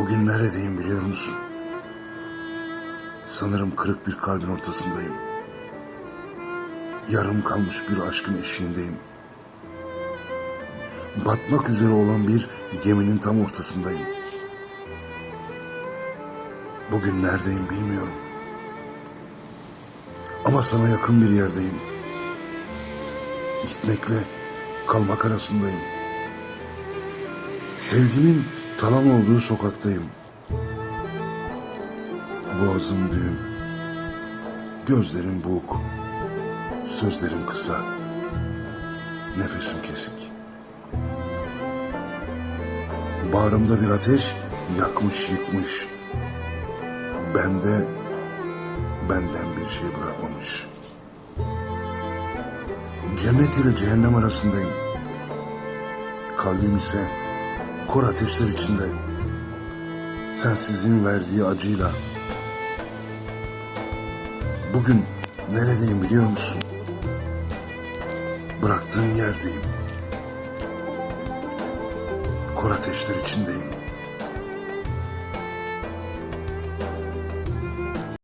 Bugün neredeyim biliyor musun? Sanırım kırık bir kalbin ortasındayım. Yarım kalmış bir aşkın eşiğindeyim. Batmak üzere olan bir geminin tam ortasındayım. Bugün neredeyim bilmiyorum. Ama sana yakın bir yerdeyim. Gitmekle kalmak arasındayım. Sevgimin talan olduğu sokaktayım. Boğazım düğüm. Gözlerim buğuk. Sözlerim kısa. Nefesim kesik. Bağrımda bir ateş yakmış yıkmış. Bende benden bir şey bırakmamış. Cennet ile cehennem arasındayım. Kalbim ise kor ateşler içinde. Sensizliğin verdiği acıyla. Bugün neredeyim biliyor musun? Bıraktığın yerdeyim. Kor ateşler içindeyim.